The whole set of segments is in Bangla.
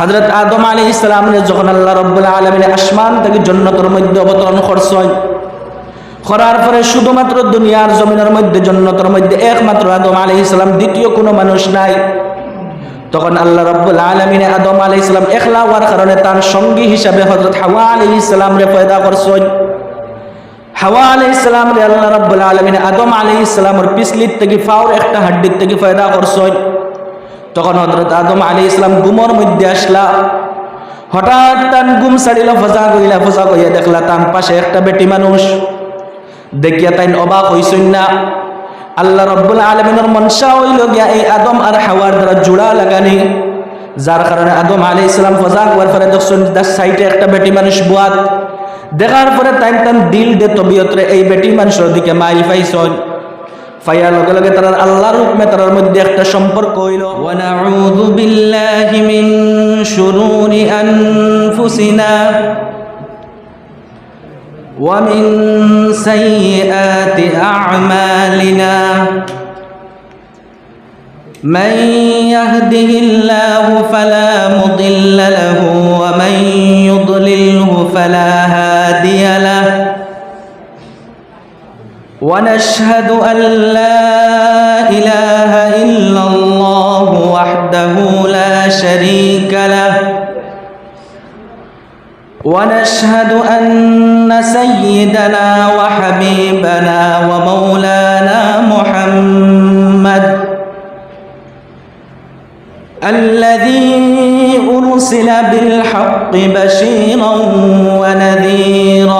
হজরত আদম আলী ইসলামের যখন আল্লাহ রব্বুল্লাহ আলমিন আসমান থেকে জন্নতর মধ্যে অবতরণ করছেন, করার পরে শুধুমাত্র দুনিয়ার জমিনের মধ্যে, জন্নতর মধ্যে একমাত্র আদম আলী ইসলাম দ্বিতীয় কোনো মানুষ নাই। তখন আল্লাহ রব্বুল আলমিনে আদম আলী ইসলাম একলা হওয়ার কারণে তার সঙ্গী হিসাবে হজরত হাওয়া আলী ইসলাম রে পয়দা করছেন। হাওয়া আলী ইসলাম রে আল্লাহ রব্বুল আলমিনে আদম আলী ইসলামের পিছলির থেকে ফাওর একটা হাড্ডির থেকে পয়দা করছেন। তখন হজরত আদম আলী ইসলাম গুমর মধ্যে আসলা। হঠাৎ তান গুম সারিল ফজা কইলা, ফজা কইয়া দেখলা তার পাশে একটা বেটি মানুষ। দেখিয়া তাই অবাক হইসই না। আল্লাহ রব্বুল আলমিনের মনসা হইল গিয়া এই আদম আর হাওয়ার দ্বারা জোড়া লাগানি। যার কারণে আদম আলী ইসলাম ফজা হওয়ার পরে দেখছেন তার সাইডে একটা বেটি মানুষ বুয়াত। দেখার পরে তাই তান দিল দে তবিয়তরে এই বেটি মানুষের দিকে মাইল পাইছন ফাইয়া লগে লগে তার আল্লাহর হুকমে তার মধ্যে একটা সম্পর্ক হইল ونعوذ بالله من شرور أنفسنا ومن سيئات أعمالنا من يهده الله فلا مضل له ومن يضلله فلا هادي له ونشهد أن لا إله إلا الله وحده لا شريك له. ونشهد أن سيدنا وحبيبنا ومولانا محمد الذي أرسل بالحق بشيرا ونذيرا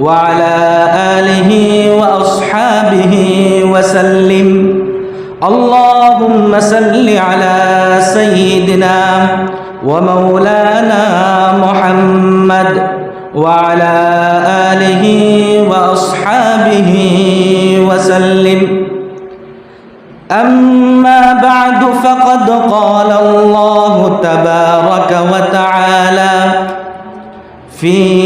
وعلى آله وأصحابه وسلم. اللهم صل على سيدنا ومولانا محمد وعلى آله وأصحابه وسلم. أما بعد فقد قال الله تبارك وتعالى في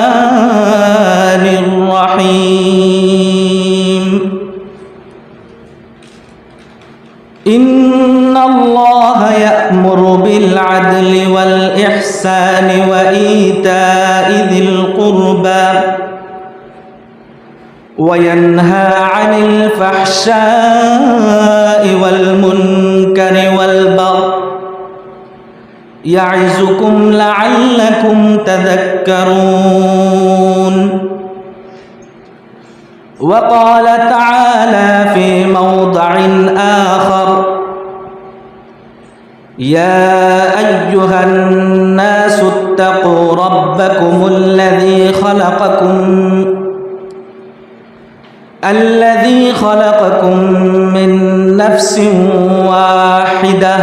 والإحسان وإيتاء ذي القربى وينهى عن الفحشاء والمنكر والبغي يعظكم لعلكم تذكرون وقال تعالى في موضع آخر يا أيها الناس اتقوا ربكم الذي خلقكم الذي خلقكم من نفس واحدة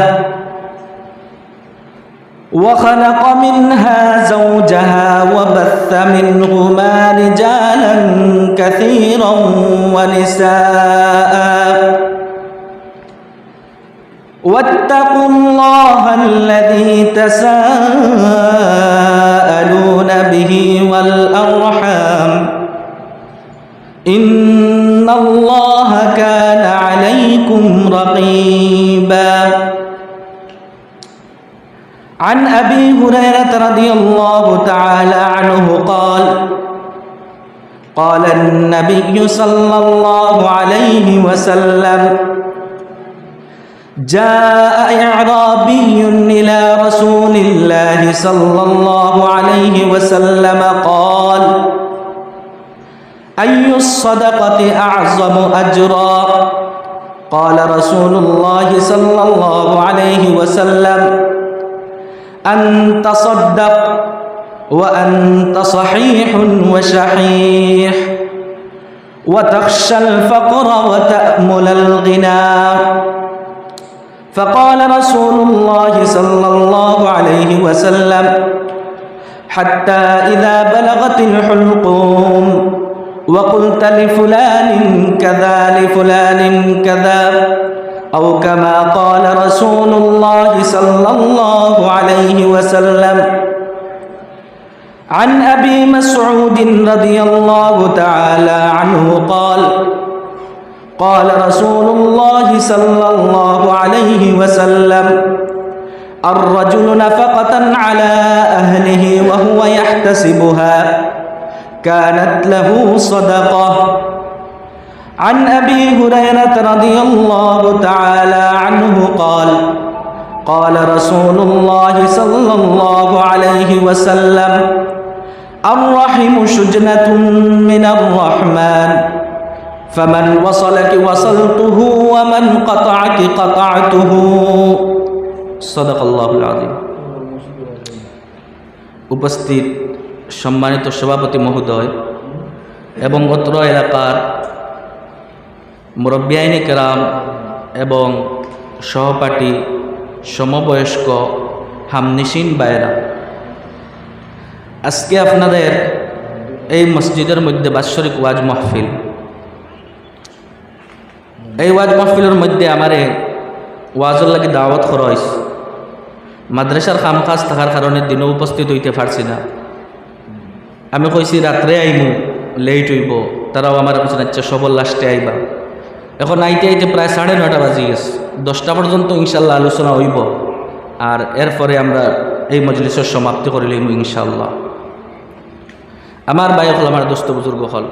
وخلق منها زوجها وبث منهما رجالا كثيرا ونساء واتقوا الله الذي تساءلون به والأرحام. إن الله كان عليكم رقيبا. عن أبي هريرة رضي الله تعالى عنه قال قال النبي صلى الله عليه وسلم جاء إعرابي إلى رسول الله صلى الله عليه وسلم قال أي الصدقة أعظم أجرا؟ قال رسول الله صلى الله عليه وسلم أن تصدق وأنت صحيح وشحيح وتخشى الفقر وتأمل الغنى. فقال رسول الله صلى الله عليه وسلم حتى إذا بلغت الحلقوم وقلت لفلان كذا لفلان كذا أو كما قال رسول الله صلى الله عليه وسلم عن أبي مسعود رضي الله تعالى عنه قال قال رسول الله صلى الله عليه وسلم الرجل نفقة على أهله وهو يحتسبها كانت له صدقة. عن أبي هريرة رضي الله تعالى عنه قال قال رسول الله صلى الله عليه وسلم الرحم شجنة من الرحمن. فمن وصلك وصلته ومن قطعك قطعته صدق الله العظيم উপস্থিত সম্মানিত সভাপতি মহোদয় এবং অত্র এলাকার মুরব্বিয়াইনি কেরাম এবং সহপাঠী সমবয়স্ক হামনিসিন বায়রা আজকে আপনাদের এই মসজিদের মধ্যে বাৎসরিক ওয়াজ মাহফিল এই ওয়াজ মাহফিলের মধ্যে আমারে ওয়াজের লাগে দাওয়াত হয়েছে মাদ্রাসার কাম কাজ থাকার কারণে দিনও উপস্থিত হইতে পারছি না। আমি কইছি, রাত্রে আইমু লেট হইব, তারাও আমার কাছে আচ্ছা সবল লাস্টে আইবা। এখন আইতে আইতে প্রায় সাড়ে নটা বাজি গেছে। দশটা পর্যন্ত ইনশাল্লাহ আলোচনা হইব। আর এরপরে আমরা এই মজলিসের সমাপ্তি করিলাম ইনশাল্লাহ। আমার ভাই হল আমার দোস্ত বুজুর্গ হল।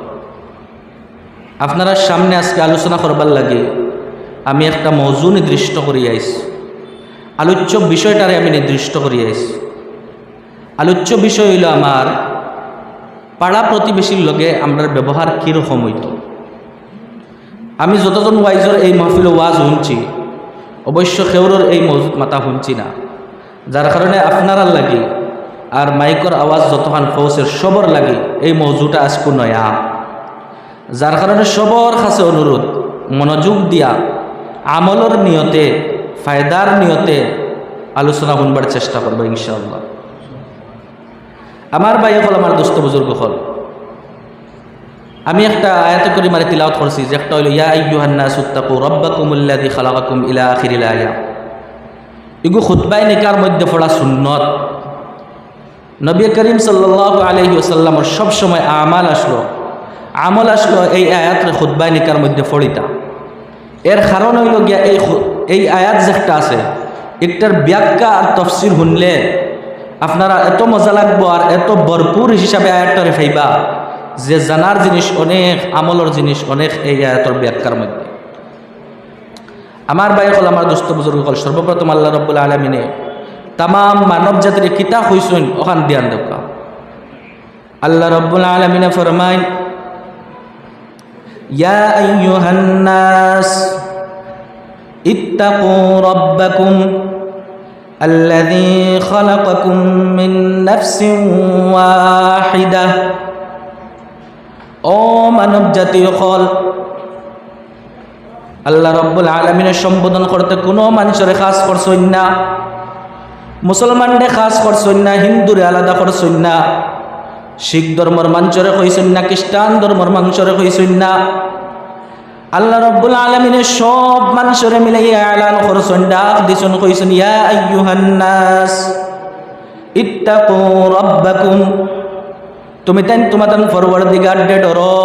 আপনারা সামনে আজকে আলোচনা করবার লাগে আমি একটা মজু নির্দিষ্ট করি আইছি আলোচ্য বিষয়টারে আমি নির্দিষ্ট করি আইছি আলোচ্য বিষয় হইল আমার পাড়া প্রতিবেশীর লগে আমরা ব্যবহার কীরকম হইত। আমি যতজন ওয়াইজর এই মাহফিল ওয়াজ শুনছি, অবশ্য খেউরর এই মজুদ মাতা শুনছি না। যার কারণে আপনারা লাগে আর মাইকর আওয়াজ যতখান ফৌসের সবর লাগে, এই মৌজুটা আজকু নয়া। যার কারণে সবর কাছে অনুরোধ মনোযোগ দিয়া আমলর নিয়তে ফায়দার নিয়তে আলোচনা শুনবার চেষ্টা করব ইনশাআল্লাহ। আমার ভাই হল আমার দোস্ত বুজুর্গ হল আমি একটা আয়াত করে মারে তিলাওত করছি যে একটা হইল, ইয়া আইয়ুহান্না সুত্তাকু আল্লাযী খালাকাকুম ইলা আখিরিল আয়া। ইগু খুতবাই নিকার মধ্যে পড়া সুন্নত। নবী করিম সাল্লাহ আলহি আসাল্লামর সবসময় আমাল আসলো। আমল আসলো এই আয়াতের খুদ্বাই নিকার মধ্যে ফড়িতা। এর কারণ হইল গিয়া এই এই আয়াত যেটা আছে, একটার ব্যাখ্যা আর তফসিল শুনলে আপনারা এত মজা লাগবো আর এত ভরপুর হিসাবে আয়াতটারে ফাইবা যে জানার জিনিস অনেক, আমলের জিনিস অনেক এই আয়াতর ব্যাখ্যার মধ্যে। আমার ভাই হল আমার দোস্ত বুজুর্গ হল, সর্বপ্রথম আল্লাহ রব্বুল আলমিনে তাম মানব জাতির কিতা হইসুন ওখান ধ্যান দেখা আল্লাহ রব্বুল আলমিনে ফরমাইন ইয়া আইয়ুহান নাস اتقوا ربكم الذي خلقكم من نفس واحدة ও মানব জাতীয় হল আল্লাহ রব্বুল আলমিনের সম্বোধন করতে কোনো মানুষের খাস করছেন না মুসলমানরে খাস করছেন না হিন্দুরে আলাদা করছেন না শিখ ধর্মর মাঞ্চরে কইছেন না খ্রিস্টান ধর্মর মাংসরে কইছেন না। আল্লাহ রব্বুল আলমিনের সব মানুষরে মিলাইয়া এলান করছেন ডাক দিছেন কইছেন ইয়া আইয়ুহান নাস ইত্তাকু রাব্বাকুম তুমি তাই তান ফরওয়ার্ড দিগার ডে ডরো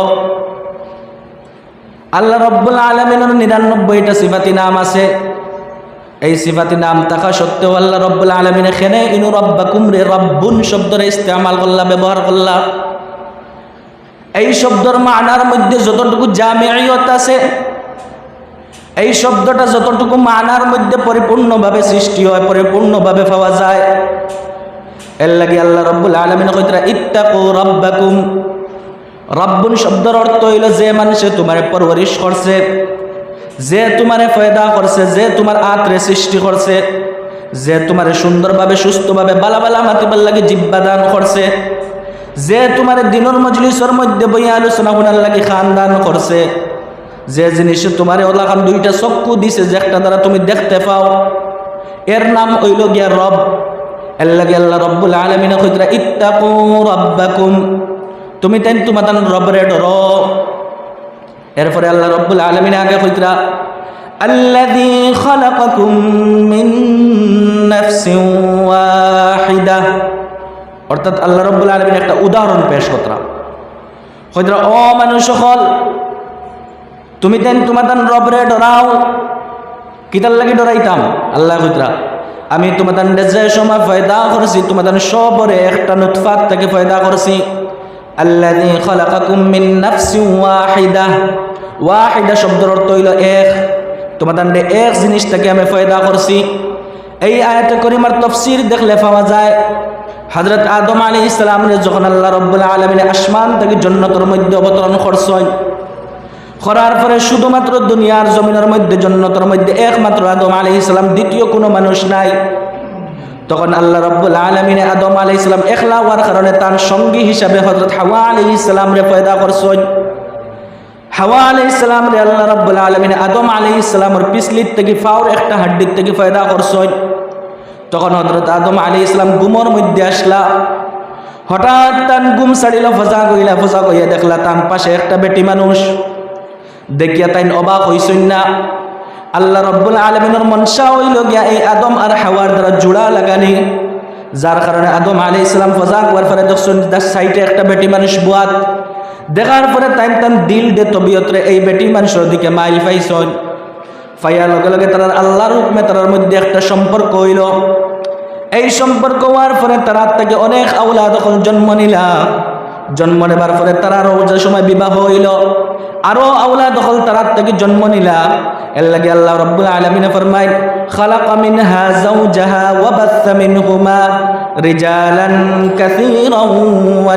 আল্লাহ রব্বুল আলমিনের নিরানব্বইটা সিফাতি নাম আছে। এই সিফাতি নাম থাকা সত্ত্বেও আল্লাহ রব্বুল আলমিন এখানে, ইনু রব্বাকুম রে রব্বুন শব্দরে ইস্তেমাল করলা, ব্যবহার করলা। এই শব্দর মানার মধ্যে যতটুকু জামিয়ত আছে, এই শব্দটা যতটুকু মানার মধ্যে পরিপূর্ণভাবে সৃষ্টি হয়, পরিপূর্ণভাবে পাওয়া যায়। এর লাগে আল্লাহ রব্বুল আলমিন কইতরা, ইত্তাকু রব্বাকুম রব্বুন শব্দের অর্থ হইল যে মানুষে তোমার পরবরিশ করছে। যে তোমারে ফয়দা করছে, যে তোমার আত্রে সৃষ্টি করছে, যে তোমারে সুন্দরভাবে, সুস্থভাবে বালা বালা মাতিবার লাগে জিব্বা দান করছে, যে তোমার দিনের মজলিসের মধ্যে বইয়া আলোচনা করার লাগে খান দান করছে, যে জিনিসে তোমার ওলাখান দুইটা চক্ষু দিছে যে একটা দ্বারা তুমি দেখতে পাও, এর নাম হইল গিয়া রব। এর লাগে আল্লাহ রব্বুল আলমিনা কইতরা, ইত্তাকু রব্বাকুম তুমি তাই তোমার রবরে ডর। এরপরে আল্লাহ রব্বুল আলমিন আগে কইতরা الذي خلقكم من نفس واحدة অর্থাৎ আল্লাহ রব্বুল আলমিন একটা উদাহরণ পেশ কতরা হয়তো ও মানুষ সকল তুমি তেন তোমার তান রবরে ডরাও কিতার লাগি ডরাইতাম আল্লাহ কইতরা আমি তোমার তান যে সময় ফয়দা করছি তোমার তান সবরে একটা নুতফাত থেকে ফয়দা করছি আল্লাযী খালাকাকুম মিন নাফসিন ওয়াহিদা। ওয়াহিদা শব্দের অর্থ হইল এক। তান এক জিনিসটাকে আমি ফয়দা করছি। এই আয়াতে করিমার তফসির দেখলে পাওয়া যায় হজরত আদম আলী ইসলামের যখন আল্লাহ রব্বুল আলমিনে আসমান থেকে জন্নতর মধ্যে অবতরণ করছেন, করার পরে শুধুমাত্র দুনিয়ার জমিনের মধ্যে, জন্নতর মধ্যে একমাত্র আদম আলী ইসলাম দ্বিতীয় কোনো মানুষ নাই। তখন আল্লাহ রব্বুল আলমিনে আদম আলী ইসলাম একলা হওয়ার কারণে তার সঙ্গী হিসাবে হজরত হাওয়া আলী ইসলাম রে পয়দা করছেন। হাওয়া আলী ইসলাম রে আল্লাহ রব্বুল আলমিনে আদম আলী ইসলামের পিছলির থেকে ফাওর একটা হাড্ডির থেকে পয়দা করছেন। তখন হজরত আদম আলি ইসলাম গুমর মধ্যে আসলা। হঠাৎ তান গুম ছাড়িল, ফজা কইলা, ফজা কইয়া দেখলা তান পাশে একটা বেটি মানুষ। দেখিয়া তাইন অবাক হইসইন না। আল্লাহ রব্বুল আলমিনের মনসা হইল গিয়া এই আদম আর হাওয়ার দ্বারা জোড়া লাগানি, যার কারণে আদম আলি ইসলাম ফজা করার পরে দেখছেন তার সাইডে একটা বেটি মানুষ বুয়াত। দেখার পরে তাইন তান দিল দে তবিয়তরে এই বেটি মানুষের দিকে মাইল পাইছন। ফাইয়ার লগে লগে তারা আল্লাহর হুকমে তার মধ্যে একটা সম্পর্ক হইল। এই সম্পর্ক হওয়ার পরে তারা থেকে অনেক আউলা তখন জন্ম নিলা। জন্ম নেবার পরে তারা যে সময় বিবাহ হইল। আরও আউলা দখল তারার থেকে জন্ম নিলা। এর আল্লাহ রব্বুল আলমিনে ফরমাই খালাক মিনহা যাওজাহা ওয়া বাসসা মিনহুমা রিজালান কাসীরান ওয়া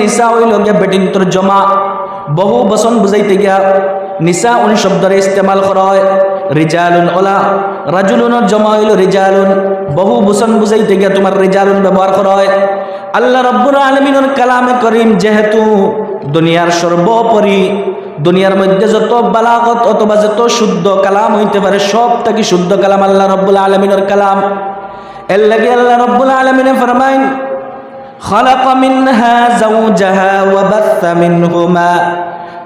নিসা হইল গিয়া বেটিন তোর জমা, বহু বসন বুঝাইতে গিয়া নিসা উন শব্দরে ইস্তেমাল করা হয়, রিজালুন ওলা রাজুলুনের জমা হইল রিজালুন। বহু বসন বুঝাইতে গিয়া তোমার রিজালুন ব্যবহার করা হয়। আল্লাহ রব্বুল আলমিনের কালামে করিম যেহেতু দুনিয়ার সর্বোপরি দুনিয়ার মধ্যে যত বালাগত অথবা যত শুদ্ধ কালাম হইতে পারে সব থেকে শুদ্ধ কালাম আল্লাহ রব্বুল আলমিনের কালাম এর লাগে আল্লাহ রব্বুল আলমিনে ফরমাইন خلق منها زوجها وبث منهما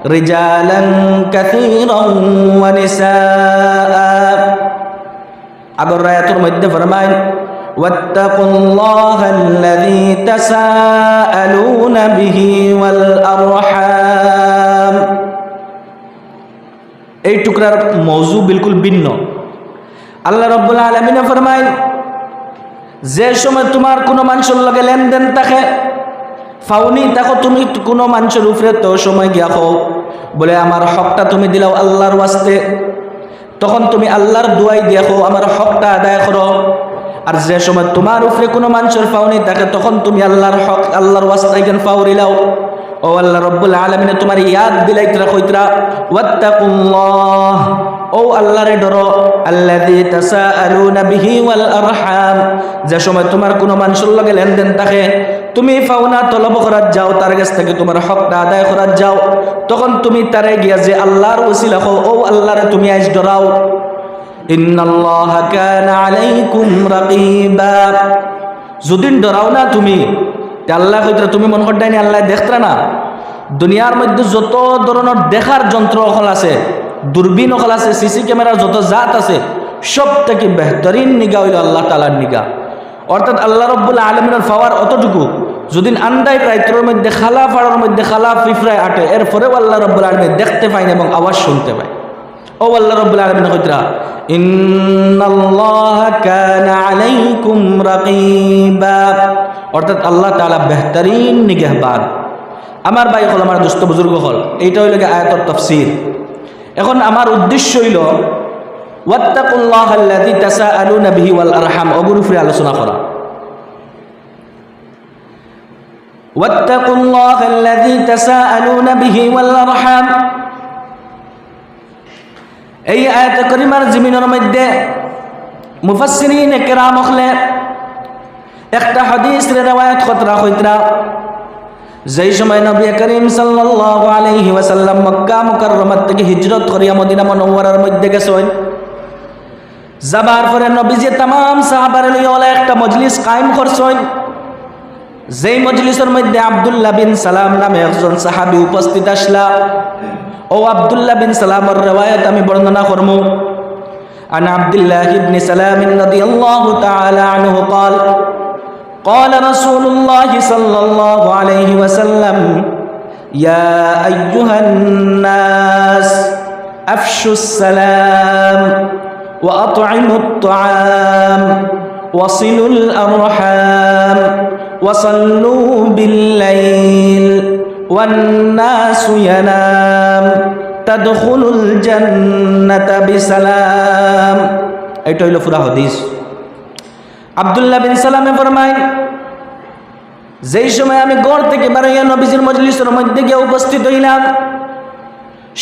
رجالا كثيرا ونساء আগর রায়াতুর মধ্যে ফরমায় واتقوا الله الذي تساءلون به والأرحام এই টুকরার মৌজু বিলকুল ভিন্ন আল্লাহ রব্বুল আলমিনে ফরমায় যে সময় তোমার কোনো মানুষের লগে লেনদেন থাকে ফাউনি দেখো তুমি কোনো মানুষের উপরে তো সময় গিয়া হও বলে আমার হকটা তুমি দিলাও আল্লাহর ওয়াস্তে তখন তুমি আল্লাহর দুয়াই দিয়া হো আমার হকটা আদায় করো আর যে সময় তোমার উপরে কোনো মানুষের ফাউনি থাকে তখন তুমি আল্লাহর হক, আল্লাহর ওয়াস্তে একজন ফাউরিলাও ও আল্লাহ রব্বুল আলমিনে তোমার ইয়াদ বিলাইতরা কইতরা, ওয়াত্তাকুল্লাহ। ও আল্লাহরে ডরো, আল্লাযী তাসাআলুনা বিহি ওয়াল আরহাম। যে সময় তোমার কোনো মানুষের লগে লেনদেন থাকে তুমি ফাওনা তলব করার যাও, তার কাছ থেকে তোমার হকটা আদায় করার যাও। তখন তুমি তারে গিয়া যে আল্লাহর ওসিলা হও, ও আল্লাহরে তুমি আজ ডরাও। ইন্নাল্লাহা কানা আলাইকুম রাকিবা যদি ডরাও না তুমি আল্লাহ কইতরা তুমি মন করডাইনি আল্লাহ দেখতরা না। দুনিয়ার মধ্যে যত ধরনের দেখার যন্ত্র অকল আছে, দূরবীন অকল আছে, সিসি ক্যামেরার যত জাত আছে সব থেকে বেহতরিন নিগা হইল আল্লাহ তালার নিগা। অর্থাৎ আল্লাহ রব্বুল্লাহ আলমিনের পাওয়ার অতটুকু। যদি আন্দাই রাইত্রের মধ্যে, খালা ফাড়ার মধ্যে, খালা ফিফরায় আটে, এরপরেও আল্লাহ রব্বুল আলমী দেখতে পায় না এবং আওয়াজ শুনতে পায়। ও আল্লাহ রব্বুল আলমিন হইতরা অর্থাৎ আল্লাহ তালা বেহতরিন, নিগেহবান। আমার ভাই হল, আমার দুস্থ বুজুর্গ হল, এইটা হইল আয়াতর তফসির। এখন আমার উদ্দেশ্য হইল, ওয়াত্তাকুল্লাহ আল্লাযী তাসাআলুনা বিহি ওয়াল আরহাম। ওগুরুফরে আলোচনা করা। ওয়াত্তাকুল্লাহ আল্লাযী তাসাআলুনা বিহি ওয়াল আরহাম। এই আয়াত করিমার জমিনের মধ্যে মুফাসসিরিন কেরাম হলে একটা হাদিস রেওয়ায়াত খতরা হইতরা যেই সময় নবী করিম সাল্লাল্লাহু আলাইহি ওয়াসাল্লাম মক্কা মুকাররমাত থেকে হিজরত করিয়া মদিনা মুনওয়ারার মধ্যে গেছেন, যাবার পরে নবীজি তাম সাহাবার লইয়া একটা মজলিস কায়েম করছেন। যেই মজলিসের মধ্যে আব্দুল্লাহ বিন সালাম নামে একজন সাহাবী উপস্থিত আসলা। ও আব্দুল্লাহ বিন সালামের রেওয়ায়াত আমি বর্ণনা করমু عن عبد الله بن سلام رضي الله تعالى عنه قال قال رسول الله صلى الله عليه وسلم يا أيها الناس أفشوا السلام وأطعموا الطعام وصلوا الأرحام وصلوا بالليل والناس ينام تدخلوا الجنة بسلام এটা হইল পুরা হাদিস আব্দুল্লাহ বিন সালামে ফরমায় যেই সময় আমি গড় থেকে বারাইয়া নবীজির মজলিসের মধ্যে গিয়ে উপস্থিত হইলাম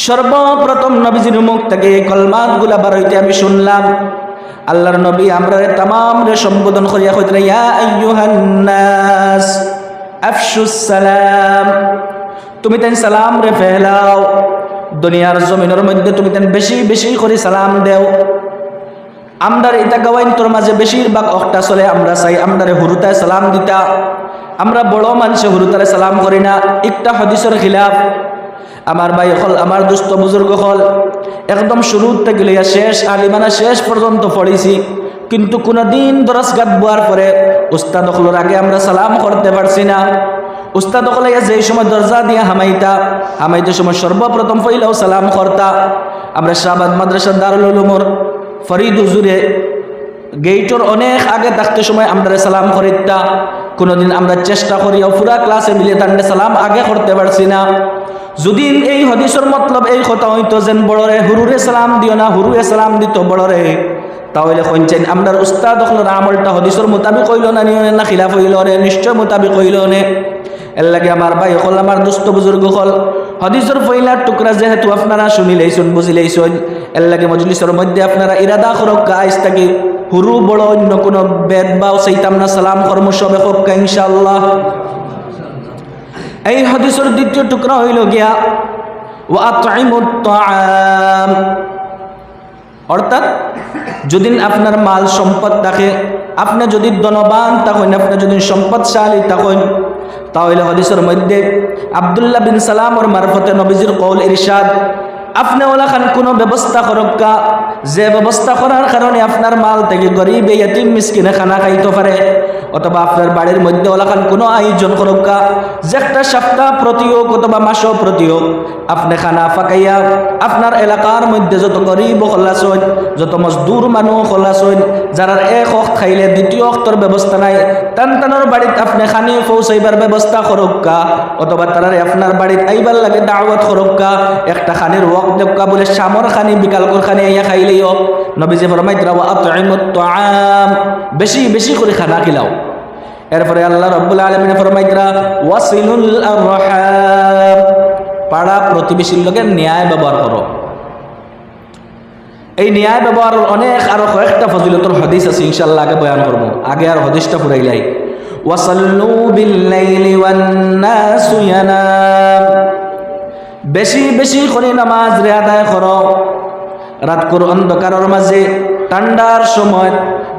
সর্বপ্রথম নবীজির মুখ থেকে এই কলমাত গুলা বার হইতে আমি শুনলাম আল্লাহর নবী আমরা তাম রে সম্বোধন করিয়া কইতে ইয়া আইয়ুহান নাস আফশুস সালাম তুমি তেন সালাম রে ফেলাও। দুনিয়ার জমিনের মধ্যে তুমি তেন বেশি বেশি করে সালাম দেও। আমরার এটা গাওয়াইন তোর মাঝে বেশিরভাগ অকটা চলে, আমরা চাই আমরারে হুরুতায় সালাম দিতা। আমরা বড় মানুষে হুরুতারে সালাম করি না, একটা হদিসের খিলাফ। আমার ভাই হল, আমার দুস্থ বুজুর্গ হল, একদম শুরুর থেকে লইয়া শেষ আলিমানা শেষ পর্যন্ত পড়েছি। কিন্তু কোনোদিন দরসগাত বোয়ার পরে উস্তাদ হলোর আগে আমরা সালাম করতে পারছি না। উস্তাদ হলাইয়া যেই সময় দরজা দিয়া হামাইতা, হামাইতে সময় সর্বপ্রথম পইলাও সালাম করতা। আমরা শাহবাদ মাদ্রাসা দারুল উলুমর ফরিদ হুজুরে গেইটর অনেক আগে থাকতে সময় আমরা সালাম করিতা। কোনোদিন আমরা চেষ্টা করিও পুরা ক্লাসে মিলে তান্ডে সালাম আগে করতে পারছি না। যদি এই হদিসর মতলব এই কথা হইতো যেন বড়রে হুরুরে সালাম দিও না হুরুরে সালাম দিত বড়রে, তাহলে কইছেন আমরা উস্তাদ আমলটা হদিসর মোতাবিক হইল না নিও না খিলাফ হইল রে, নিশ্চয় মোতাবিক হইল নে। এর লাগে আমার ভাই হল আমার দুস্থ বুজুর্গ হল। হদিসর ফইলার টুকরা যেহেতু আপনারা শুনিলেইছুন, বুঝিলেইছুন, এর লাগে মজলিসের মধ্যে আপনারা ইরাদা করক গাইস থাকি হুরু বড় অন্য কোনো বেদ বা সেইতাম না, সালাম কর্ম সবে হোক, ইনশাআল্লাহ। এই হদিসের দ্বিতীয় টুকরা হইল গিয়া ও আম অর্থাৎ যদি আপনার মাল সম্পদ থাকে, আপনি যদি ধনবান থাকেন, আপনি যদি সম্পদশালী থাকেন তাহলে হদিসের মধ্যে আবদুল্লাহ বিন সালামর মারফতে নবীজির কৌল ইরশাদ, আপনি ওলা খান কোনো ব্যবস্থা করক্কা যে ব্যবস্থা করার কারণে আপনার মাল থেকে গরিব, ইয়াতিম, মিসকিনে খানা খাইতে পারে। অথবা আপনার বাড়ির মধ্যে ওলা খান কোনো আয়োজন করক্কা যে একটা সপ্তাহ প্রতি হোক অথবা মাসও প্রতি হোক আপনি খানা ফাঁকাইয়া আপনার এলাকার মধ্যে যত গরিব খোলাস হইন, যত মজদুর মানুষ খোলাস হইন যারা এক অক্ত খাইলে দ্বিতীয় অক্তর ব্যবস্থা নাই, টান টানোর বাড়িতে আপনি খানি পৌঁছাইবার ব্যবস্থা করক্কা অথবা তারারে আপনার বাড়িতে আইবার লাগে দাওয়াত করক্কা একটা খানির ওয়াক দেবকা বলে সামর খানি বিকালকর খানি ইয়া খাইলেও নবীজি ফরমাই তারা আতইমুত তাআম বেশি বেশি করে খানা খিলাও। এরপরে আল্লাহ রব্বুল আলমিনে ফরমাইতরা ওয়াসিলুল আরহাম পাড়া প্রতিবেশীর লোকের ন্যায় ব্যবহার করো। এই ন্যায় ব্যবহার অনেক আরও কয়েকটা ফজিলতর হদিস আছে ইনশাল্লাহ আগে বয়ান করব। আগে আর হদিসটা ফুরাইলাই ওয়াসাল্লু বিল্লাইলি ওয়ান নাসু ইয়ানাম বেশি বেশি করে নামাজ রে আদায় করো। রাত করো অন্ধকারের মাঝে ঠান্ডার সময়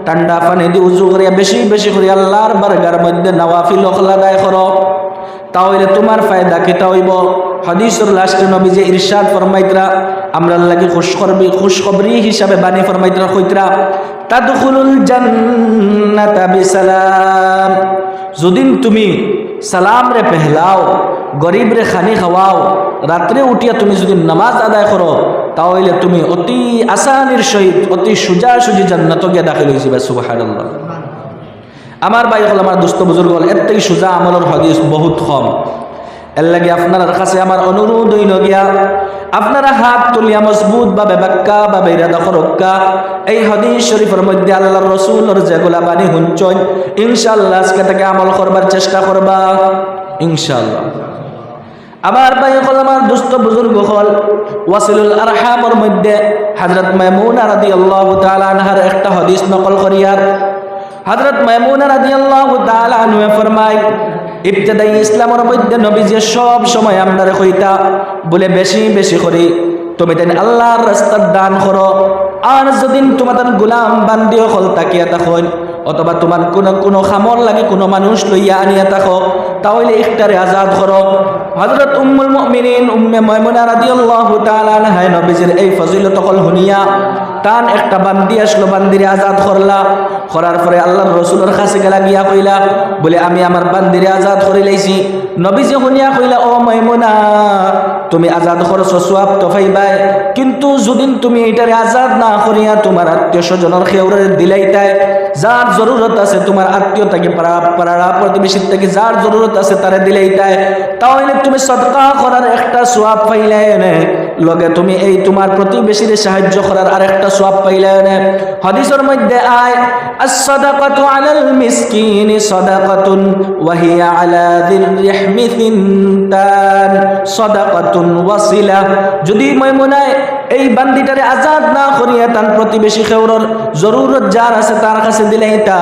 ঠান্ডা পানি দিয়ে উজু করিয়া বেশি বেশি করে আল্লাহর বারগার মধ্যে নওয়াফিল আদায় করো। তাহলে তোমার ফায়দা কেটা হইব? হদিসুর লাস্টে নবী যে ইরশাদ ফরমাইতরা, আমরা লাগে খুশখবরি খুশখবরি হিসাবে বানি ফরমাইতরা কইতরা, তাদখুলুল জান্নাতা বিসালাম। যদিন তুমি সালাম রে পেহলাও, গরিব রে খানি খাওয়াও, রাত্রে উঠিয়া তুমি যদি নামাজ আদায় করো তাহলে তুমি অতি আসানির সহিত, অতি সুজা সুজি জান্নাত গিয়া দাখিল হয়েছিবে সুবাহান্লাহ আমার ভাই হল, আমার দুস্থ বুজুর্গ হল, এর থেকে সুজা আমলের হদিস বহুত কম। এর লাগে আপনার কাছে আমার অনুরোধ হইল গিয়া, আপনারা হাত তুলিয়া মজবুত ভাবে বাক্কা বা বেরাদা করক্কা এই হদিস শরীফের মধ্যে আল্লাহ রসুলের যেগুলা বাণী হুঞ্চন ইনশাল্লাহ আজকে থেকে আমল করবার চেষ্টা করবা, ইনশাআল্লাহ। আমার ভাই হল আমার দুস্থ বুজুর্গ হল ওয়াসিলুল আরহামর মধ্যে হযরত মাইমুনা রাদিয়াল্লাহু তাআলা আনহার একটা হাদিস নকল করিয়ার হযরত মাইমুনা রাদিয়াল্লাহু তাআলা আনহা ফরমায়, ইবতদাই ইসলামের মধ্যে নবীজি সব সময় আমরা কইতা বলে বেশি বেশি করি। তুমি তেন আল্লাহর রাস্তার দান করো, আর যদিন তোমাদের গোলাম বান্দিও হল তাকিয়া তখন অথবা তোমার কোনো কোনো খামর লাগে, কোনো মানুষ লইয়া আনিয়া থাকো তাহলে ইফতারে আজাদ করো হযরত উম্মুল মুমিনিন, উম্মে মাইমুনা রাদিয়াল্লাহু তাআলা আনহা নবীজির এই ফজিলত কল হুনিয়া তান একটা বান্দি আসলো, বান্দিরে আজাদ করলা করার পরে আল্লাহর রসুলের কাছে গেলা গিয়া কইলা, বলে, আমি আমার বান্দিরে আজাদ করে লাইছি নবীজি শুনিয়া কইলা ও মাইমুনা, তুমি আজাদ খরচ সোয়াব তো ফাইবাই কিন্তু যদি তুমি এটারে আজাদ না করিয়া তোমার আত্মীয় স্বজনের খেউরে দিলাইতাই, যার জরুরত আছে তোমার আত্মীয় তাকে পাড়া পাড়া প্রতিবেশীর থেকে যার জরুরত আছে তারে দিলাইতাই, তাহলে তুমি সৎকা করার একটা সোয়াব পাইলাই এনে লগে তুমি এই তোমার প্রতিবেশীর সাহায্য করার আরেকটা সোয়াব পাইলাই এনে হাদিসের মধ্যে আয় الصدقة على المسكين صدقة وهي على ذي الرحم ثنتان صدقة وصلة যদি ময়মুনায় এই বান্দিটারে আজাদ না করিয়া তার প্রতিবেশী খেউরর জরুরত যার আছে তার কাছে দিলে তা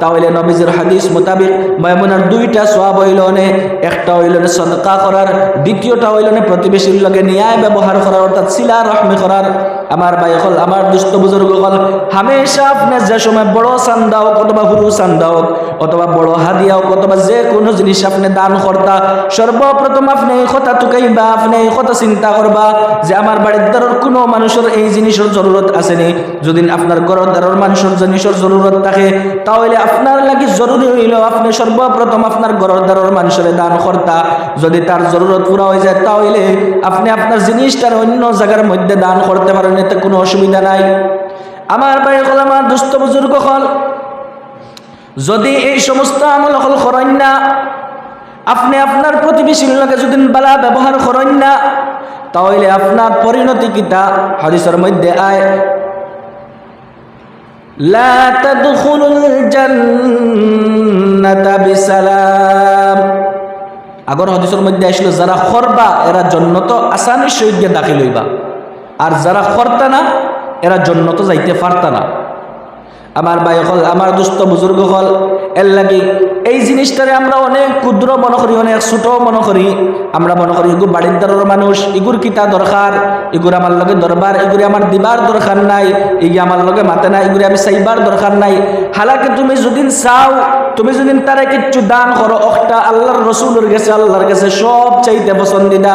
তাহলে নবীজের হাদিস মোতাবিক মায়মুনার দুইটা সোয়াব হইল নে, একটা হইল নে সদকা করার, দ্বিতীয়টা হইল নে প্রতিবেশীর লগে ন্যায় ব্যবহার করার, অর্থাৎ শিলা রহমি করার। আমার ভাই হল, আমার দুস্থ বুজুর্গ হল। হামেশা আপনি যে সময় বড় চান্দা হোক অথবা হুরু চান্দা হোক, অথবা বড় হাদিয়া হোক, অথবা যে কোনো জিনিস আপনি দান করতা সর্বপ্রথম আপনি এই কথা টুকাইবা, আপনি এই কথা চিন্তা করবা যে আমার বাড়ির দ্বারের কোনো মানুষের এই জিনিসের জরুরত আসেনি যদি আপনার ঘরের দ্বারের মানুষের জিনিসের জরুরত থাকে, তাহলে আপনার লাগি জরুরি হইল আপনি সর্বপ্রথম আপনার ঘরের দ্বারের মানুষের দান করতা যদি তার জরুরত পুরা হয়ে যায়, তাহলে আপনি আপনার জিনিসটার অন্য জায়গার মধ্যে দান করতে পারেন। এতে কোনো অসুবিধা নাই। আমার ভাই হল আমার দুস্থ বুজুর্গ হল। যদি এই সমস্ত আমল হল করেন না, আপনি আপনার প্রতিবেশীর লগে যদি বালা ব্যবহার করেন না, তাহলে আপনার পরিণতি কিতা? হাদিসের মধ্যে আয়, লা তাদখুলুল জান্নাতা বিসালাম। আগর হাদিসের মধ্যে আসলো, যারা খরবা, এরা জন্নত আসানির সহিত দাখিল হইবা। আর যারা খরতা না, এরা জন্নত যাইতে পারতা না। আমার ভাই হল, আমার দুস্থ বুজুর্গ হল, এর লাগি এই জিনিসটারে আমরা অনেক ক্ষুদ্র মনে করি, অনেক ছোট মনে করি। আমরা মনে করি এগুর বাড়ির দ্বারের মানুষ এগুর কিতা দরকার? এগুর আমার লগে দরবার এগুলি আমার দিবার দরকার নাই এগি আমার লগে মাতে না এগুলি আমি চাইবার দরকার নাই। হালাকে তুমি যদি চাও তুমি যদি তারে কিচ্ছু দান করো অখটা আল্লাহর রসুলের গেছে আল্লাহর কাছে সব চাইতে পছন্দিদা।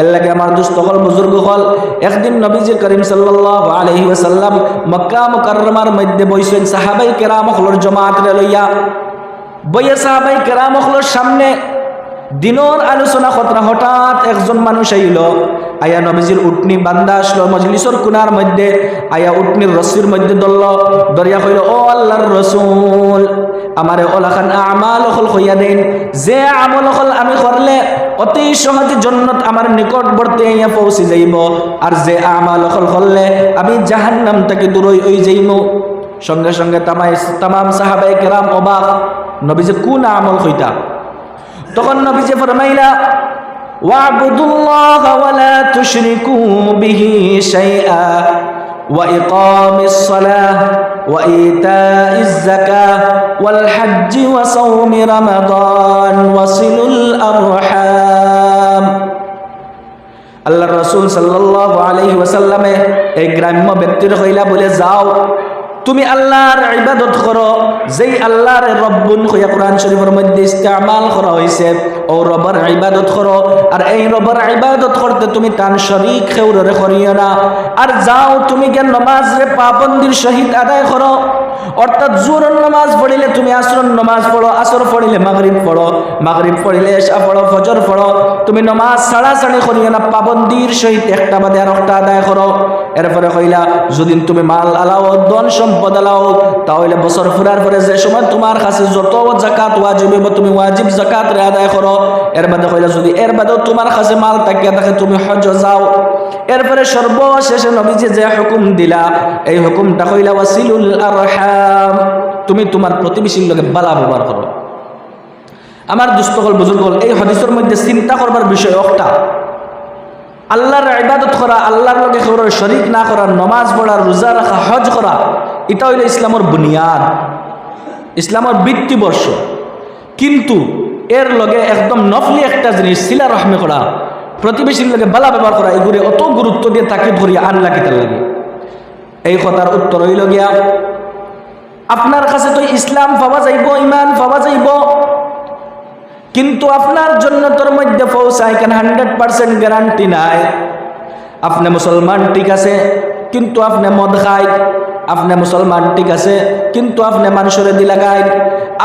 এর লাগে আমার দুস্থ হল, বুজুর্গ হল। একদিন নবীজি করিম সাল্লাহ আলহি ওসাল্লাম মক্কা মুকাররমার মধ্যে বইছেন, সাহাবাই কেরাম হলর জমাত লইয়া। বইয়া সাহাবাই কেরাম হলর সামনে দিনর আলোচনা খতরা হঠাৎ একজন মানুষ আইল। আয়া নবীজির উটনি বান্দা আসলো মজলিসর কুনার মধ্যে, আয়া উটনির রস্সির মধ্যে দলল দরিয়া কইল, ও আল্লাহর রসুল আমারে ওলাখান আমাল অখল হইয়া দেন। যে আমল অখল আমি করলে অতি সহজে জন্নত আমার নিকটবর্তী আইয়া পৌঁছে যাইব। আর যে আমাল অখল করলে আমি জাহান নাম তাকে দূরই ওই যাইব। সঙ্গে সঙ্গে তামাই তামাম সাহাবাই কেরাম অবাক, নবীজে কোন আমল হইতা তখন নবীজে ফরমাইলা, ওয়াবুদুল্লাহ ওয়ালা তুশরিকু বিহি শাইআ ওয়া ইকামিস সালাহ। وإيتاء الزكاة والحج وصوم رمضان وصلوا الأرحام আল্লাহ রসুল সাল্লাহ আলহি ওয়াসাল্লামে এই গ্রাম্য ব্যক্তির হইলা বলে যাও তুমি আল্লাহর ইবাদত করো, যেই আল্লাহর রব্বুন হইয়া কোরআন শরীফের মধ্যে ইস্তেমাল করা হয়েছে ও রবার ইবাদত করো। আর এই রবার ইবাদত করতে তুমি তান শরীক খেউরে করিও না। আর যাও তুমি জ্ঞান নমাজ রে পাবন্দির সহিত আদায় করো। অর্থাৎ জোরন নমাজ পড়িলে তুমি আসরন নমাজ পড়ো, আসর পড়িলে মাগরিব পড়ো, মাগরিব পড়িলে এসা পড়ো, ফজর পড়ো, তুমি নমাজ সাড়া সাড়ি করিও না, পাবন্দির সহিত একটা বাদে আর একটা আদায় করো। এরপরে কইলা, যদি তুমি মাল আলাও ধন সম্পদ আলাও, তাহলে বছর ফুরার পরে যে সময় তোমার কাছে যত জাকাত ওয়াজিব হইব, তুমি ওয়াজিব জাকাত আদায় করো। এর বাদে কইলা, যদি এর বাদেও তোমার কাছে মাল থাকিয়া থাকে, তুমি হজ যাও। এরপরে সর্বশেষে নবীজি যে হুকুম দিলা, এই হুকুমটা কইলা ওয়াসিলুল আরহাম। তুমি তোমার প্রতিবেশীর লগে বালা ব্যবহার করো। আমার দুস্থকল বুজুর্গল, এই হদিসের মধ্যে চিন্তা করবার বিষয় একটা। আল্লাহর ইবাদত করা, আল্লাহর লগে কেবল শরিক না করা, নমাজ পড়া, রোজা রাখা, হজ করা, এটা হইল ইসলামের বুনিয়াদ। ইসলামের বৃত্তিবর্ষ কিন্তু এর লগে একদম নফলি একটা জিনিস শিলা রহমে করা। প্রতিবেশীর লগে বালা ব্যবহার করা এগুলি অত গুরুত্ব দিয়ে তাকে ধরি আনলা কিতার লাগে। এই কথার উত্তর হইল গিয়া, আপনার কাছে তো ইসলাম পাওয়া যাইব ইমান পাওয়া যাইব, কিন্তু আপনার জন্য তোর মধ্যে পৌঁছায় কেন? হান্ড্রেড পার্সেন্ট গ্যারান্টি নাই। আপনি মুসলমান ঠিক আছে, কিন্তু আপনি মদ খায়। আপনি মুসলমান ঠিক আছে, কিন্তু আপনি মানুষের দিলা গায়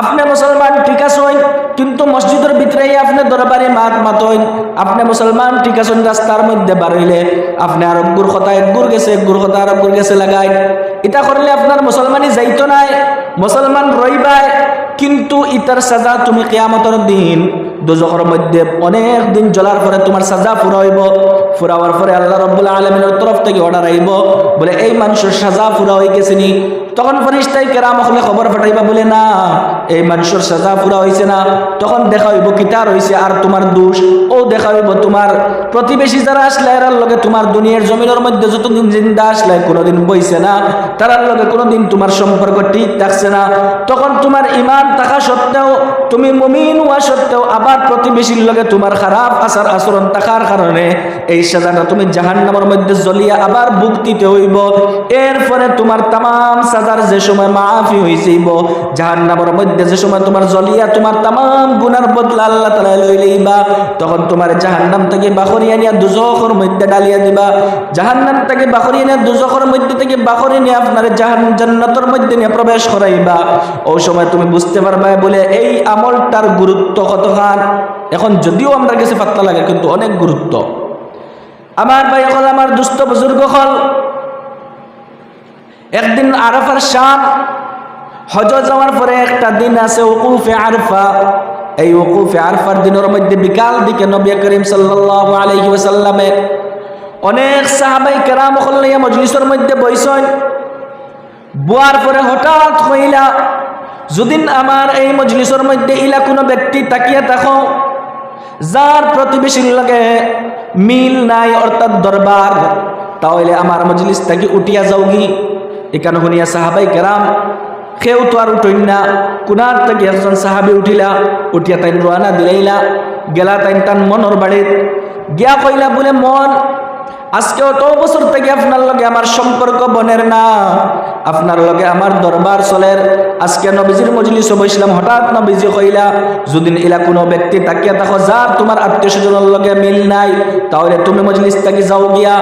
আপনি মুসলমান ঠিক আছেন কিন্তু মসজিদের ভিতরে আপনি দরবারে মাত মাতইন আপনি মুসলমান ঠিক আছেন, রাস্তার মধ্যে বাড়িলে আপনি আর গুর এক গুর গেছে গুর কথা আর গুর গেছে লাগাই এটা করলে আপনার মুসলমানই যাইতো নাই, মুসলমান রইবাই, কিন্তু ইতার সাজা তুমি কেয়ামতর দিন দুজকের মধ্যে অনেক দিন জ্বলার পরে তোমার সাজা ফুরাইব। ফুরাওয়ার পরে আল্লাহ রব্বুল্লাহ আলমিনের তরফ থেকে অর্ডার আইব। বলে, এই মানুষের সাজা ফুরা হয়ে গেছে তখন ফরিস্তাই কেরাম খবর পাঠাইবা বলে, না এই মানুষের সাজা পুরা হয়েছে না। তখন দেখা হইব কিতার হয়েছে আর তোমার দোষ। ও দেখা হইব তোমার প্রতিবেশী যারা আসলে, এরার লগে তোমার দুনিয়ার জমিনের মধ্যে যতদিন জিন্দা আসলে, কোনোদিন বইছে না। তারার লগে কোনোদিন তোমার সম্পর্ক ঠিক থাকছে না। তখন তোমার ইমান থাকা সত্ত্বেও, তুমি মমিন হওয়া সত্ত্বেও আবার প্রতিবেশীর লগে তোমার খারাপ আচার আচরণ থাকার কারণে এই সাজাটা তুমি জাহান্নামের মধ্যে জ্বলিয়া আবার বুক দিতে হইব। এরপরে তোমার তামাম সাজার যে সময় মাফি হইছেইব জাহান্নামের মধ্যে যে সময় তোমার জ্বলিয়া তোমার তামাম গুনার বদলা আল্লাহ তালা লইলেইবা তখন তোমার জাহান্নাম থেকে বাখরিয়া নিয়া দুজখর মধ্যে ডালিয়া দিবা। জাহান্নাম থেকে বাখরিয়া নিয়া দুজখর মধ্যে থেকে বাখরি নিয়ে আপনার জাহান, জান্নাতর মধ্যে নিয়ে প্রবেশ করাইবা। ওই সময় তুমি বুঝতে পারবা, বলে এই আমলটার গুরুত্ব কতখান? এখন যদিও আমরা কাছে পাত্তা লাগে, কিন্তু অনেক গুরুত্ব। আমার ভাই হল আমার দুস্থ বুজুর্গ হল একদিন আরফার শাম হজ যাওয়ার পরে একটা দিন আছে, ওকুফে আরফা। এই ওকুফে আরফার দিনের মধ্যে বিকাল দিকে নবী করিম সাল্লাল্লাহু আলাইহি ওয়াসাল্লামে অনেক সাহাবাই কেরাম হল্লাইয়া মজলিসের মধ্যে বইছেন বুয়ার পরে হঠাৎ হইলা যদিন আমার এই মজলিসের মধ্যে ইলা কোনো ব্যক্তি তাকিয়ে থাকো, যার প্রতিবেশীর লগে মিল নাই অর্থাৎ দরবার, তাহলে আমার মজলিস থেকে উঠিয়া যাওগি এখানে শুনিয়া সাহাবাই কেরাম কেউ তো আর উঠইন না। কুনার থেকে একজন সাহাবি উঠিলা, উঠিয়া তাই রোয়ানা দিলাইলা, গেলা তাই তান মনের বাড়িত গিয়া কইলা, বলে মন আজকে অত বছর থেকে আপনার লগে আমার সম্পর্ক বনের না। আপনার লগে আমার দরবার চলের আজকে নবীজির মজলিস বইছিলাম হঠাৎ নবীজি কইলা যদি ইলা কোনো ব্যক্তি তাকিয়া দেখো যার তোমার আত্মীয় স্বজনের লগে মিল নাই, তাহলে তুমি মজলিস থেকে যাও গিয়া।